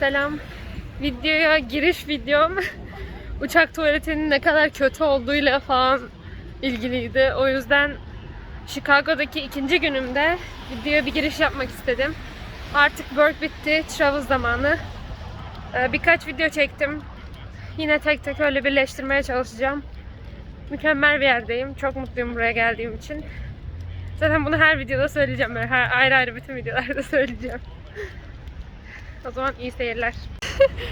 Selam. Videoya giriş videom uçak tuvaletinin ne kadar kötü olduğuyla falan ilgiliydi. O yüzden Chicago'daki ikinci günümde videoya bir giriş yapmak istedim. Artık work bitti, travel zamanı. Ee, Birkaç video çektim. Yine tek tek öyle birleştirmeye çalışacağım. Mükemmel bir yerdeyim. Çok mutluyum buraya geldiğim için. Zaten bunu her videoda söyleyeceğim. Böyle her ayrı ayrı bütün videolarda söyleyeceğim. O zaman iyi seyirler.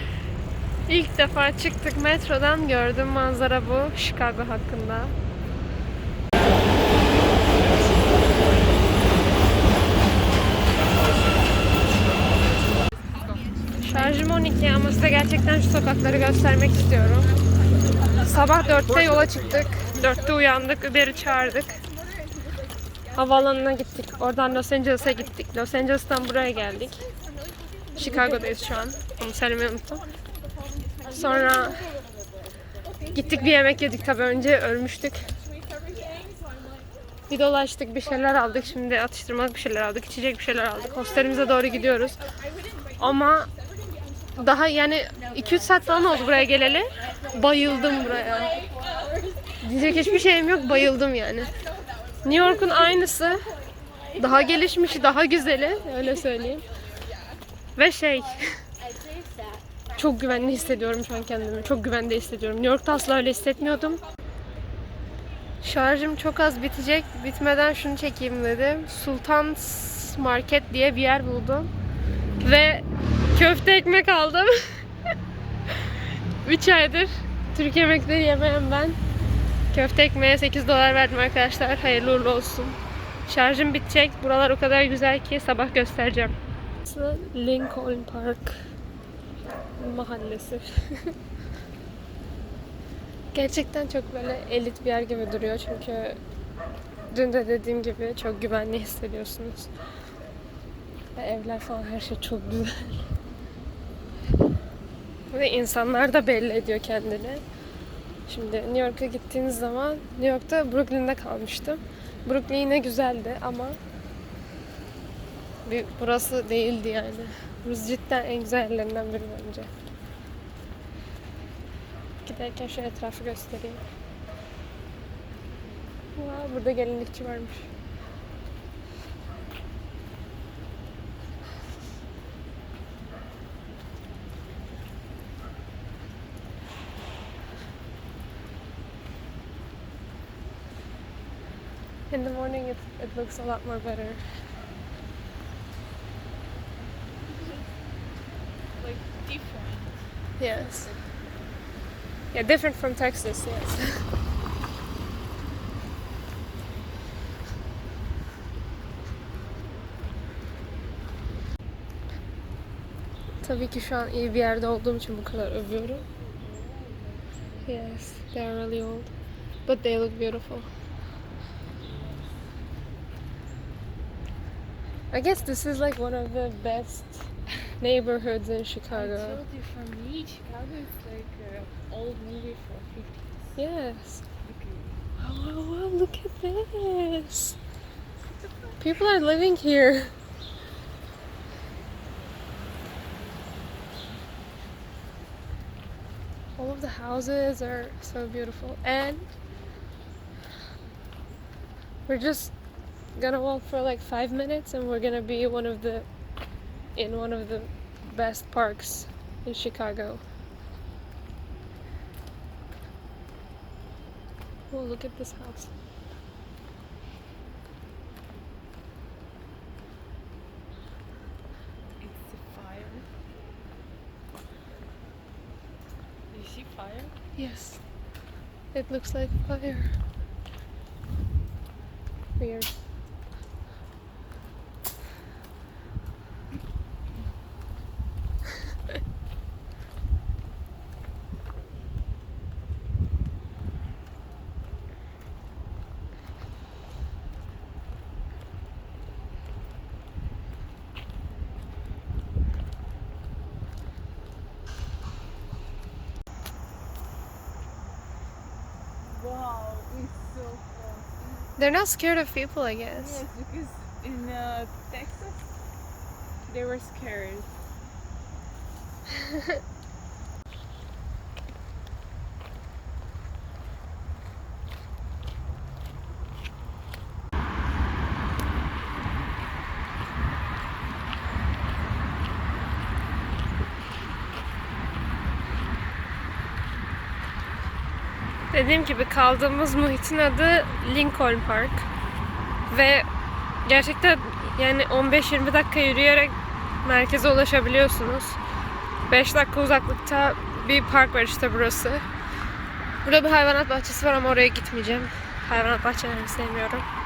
İlk defa çıktık metrodan gördüm manzara bu Chicago hakkında. Şarjım 12 ama size gerçekten şu sokakları göstermek istiyorum. Sabah 4'te yola çıktık. 4'te uyandık, Uber'i çağırdık. Havaalanına gittik. Oradan Los Angeles'a gittik. Los Angeles'tan buraya geldik. Chicago'dayız şu an. Onu söylemeyi unuttum. Sonra gittik bir yemek yedik tabii önce ölmüştük. Bir dolaştık bir şeyler aldık. Şimdi atıştırmalık bir şeyler aldık. içecek bir şeyler aldık. Hostelimize doğru gidiyoruz. Ama daha yani 2-3 saat falan oldu buraya geleli. Bayıldım buraya. Diyecek hiçbir şeyim yok. Bayıldım yani. New York'un aynısı. Daha gelişmiş, daha güzeli. Öyle söyleyeyim. Ve şey... Çok güvenli hissediyorum şu an kendimi. Çok güvende hissediyorum. New York'ta asla öyle hissetmiyordum. Şarjım çok az bitecek. Bitmeden şunu çekeyim dedim. Sultan Market diye bir yer buldum. Ve köfte ekmek aldım. 3 aydır Türk yemekleri yemeyen ben. Köfte ekmeğe 8 dolar verdim arkadaşlar. Hayırlı uğurlu olsun. Şarjım bitecek. Buralar o kadar güzel ki sabah göstereceğim. Burası Lincoln Park mahallesi. Gerçekten çok böyle elit bir yer gibi duruyor çünkü dün de dediğim gibi çok güvenli hissediyorsunuz. Ve evler falan her şey çok güzel. Ve insanlar da belli ediyor kendini. Şimdi New York'a gittiğiniz zaman New York'ta Brooklyn'de kalmıştım. Brooklyn yine güzeldi ama bir, burası değildi yani. Burası cidden en güzel yerlerinden biri bence. Giderken şu etrafı göstereyim. Wow, burada gelinlikçi varmış. In the morning it, it looks a lot more better. like different. Yes. Yeah, different from Texas, yes. Tabii ki şu an iyi bir yerde olduğum için bu kadar övüyorum. Yes, they are really old. But they look beautiful. I guess this is like one of the best neighborhoods in I Chicago. told you for me, Chicago is like an old movie from 50s. Yes. Okay. Oh, wow, wow, look at this. People are living here. All of the houses are so beautiful. And we're just gonna walk for like five minutes and we're gonna be one of the in one of the best parks in Chicago. Oh, look at this house. It's a fire. You see fire? Yes. It looks like fire. Weird. Wow, it's so fun. They're not scared of people, I guess. Yes, because in uh, Texas, they were scared. Dediğim gibi kaldığımız muhitin adı Lincoln Park. Ve gerçekten yani 15-20 dakika yürüyerek merkeze ulaşabiliyorsunuz. 5 dakika uzaklıkta bir park var işte burası. Burada bir hayvanat bahçesi var ama oraya gitmeyeceğim. Hayvanat bahçelerini sevmiyorum.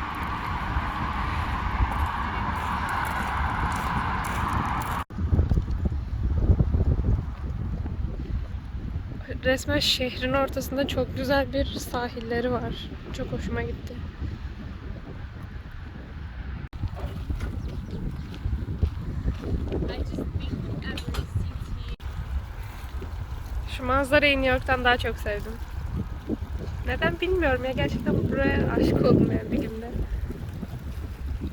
Resmen şehrin ortasında çok güzel bir sahilleri var. Çok hoşuma gitti. Şu manzarayı New York'tan daha çok sevdim. Neden bilmiyorum ya gerçekten buraya aşık oldum yani bir günde.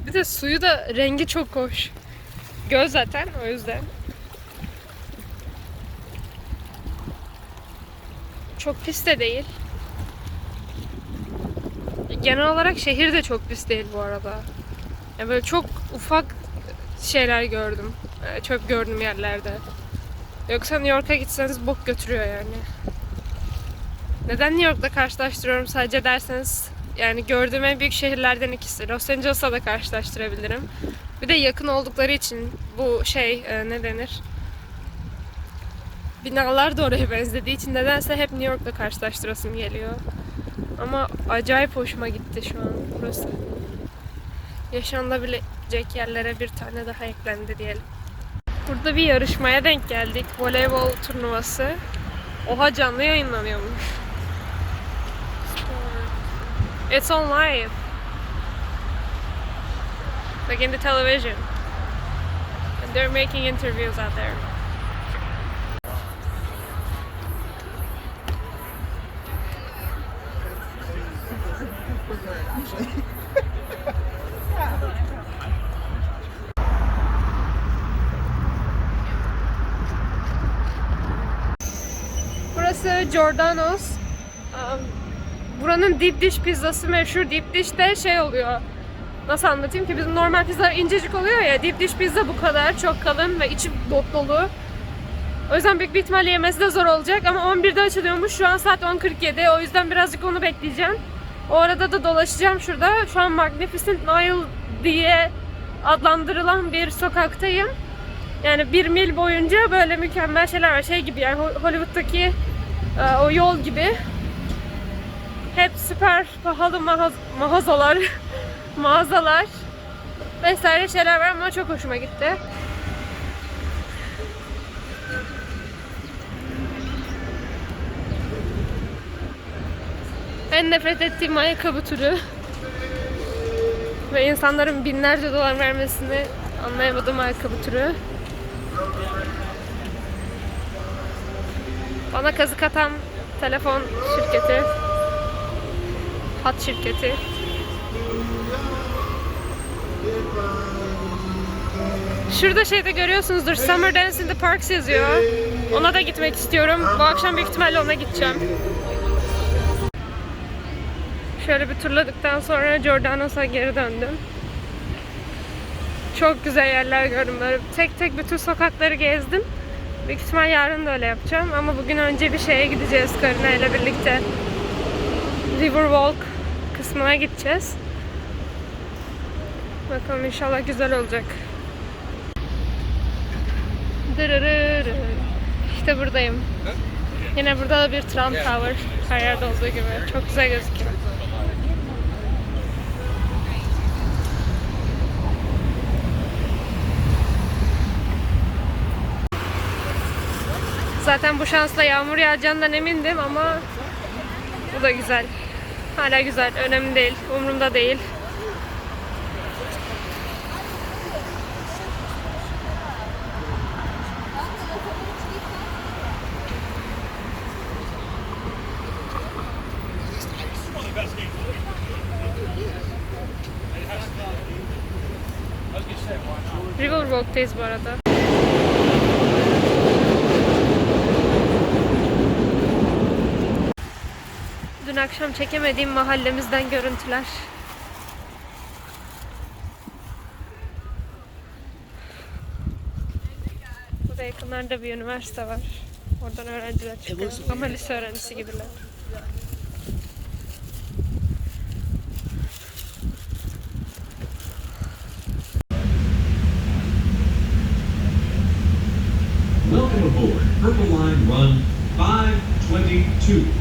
Bir de suyu da rengi çok hoş. Göl zaten o yüzden. Çok pis de değil. Genel olarak şehir de çok pis değil bu arada. Yani böyle çok ufak şeyler gördüm. Ee, Çöp gördüm yerlerde. Yoksa New York'a gitseniz bok götürüyor yani. Neden New York'la karşılaştırıyorum sadece derseniz yani gördüğüm en büyük şehirlerden ikisi. Los Angeles'la da karşılaştırabilirim. Bir de yakın oldukları için bu şey e, ne denir? Binalar da oraya benzediği için nedense hep New York'la karşılaştırasım geliyor. Ama acayip hoşuma gitti şu an burası. Yaşanılabilecek yerlere bir tane daha eklendi diyelim. Burada bir yarışmaya denk geldik. Voleybol turnuvası. Oha canlı yayınlanıyormuş. It's on live. Like in the television. And they're making interviews out there. Burası Giordano's. Um, Buranın deep dish pizzası meşhur. Deep dish de şey oluyor. Nasıl anlatayım ki bizim normal pizzalar incecik oluyor ya. Deep dish pizza bu kadar çok kalın ve içi dop dolu. O yüzden büyük bir ihtimalle yemesi de zor olacak ama 11'de açılıyormuş. Şu an saat 10.47. O yüzden birazcık onu bekleyeceğim. O arada da dolaşacağım şurada. Şu an Magnificent Mile diye adlandırılan bir sokaktayım. Yani bir mil boyunca böyle mükemmel şeyler var. Şey gibi yani Ho- Hollywood'daki e, o yol gibi. Hep süper pahalı mahaz- mağazalar, mağazalar vesaire şeyler var ama çok hoşuma gitti. En nefret ettiğim ayakkabı türü. Ve insanların binlerce dolar vermesini anlayamadığım ayakkabı türü. Bana kazık atan telefon şirketi. Hat şirketi. Şurada şeyde görüyorsunuzdur. Summer Dance in the Parks yazıyor. Ona da gitmek istiyorum. Bu akşam büyük ihtimalle ona gideceğim. Şöyle bir turladıktan sonra Giordano's'a geri döndüm. Çok güzel yerler gördüm. Böyle tek tek bütün sokakları gezdim. Büyük ihtimal yarın da öyle yapacağım. Ama bugün önce bir şeye gideceğiz Karina ile birlikte. Riverwalk kısmına gideceğiz. Bakalım inşallah güzel olacak. Dırırırı. İşte buradayım. Yine burada da bir Trump Tower. Her yerde olduğu gibi. Çok güzel gözüküyor. Zaten bu şansla yağmur yağacağından emindim ama bu da güzel. Hala güzel. Önemli değil. Umurumda değil. Riverwalk'tayız bu arada. Akşam çekemediğim mahallemizden görüntüler. Burada yakınlarda bir üniversite var. Oradan öğrenciler çıkıyor. Ama lise öğrencisi gibiler. Welcome aboard Purple Line Run 522.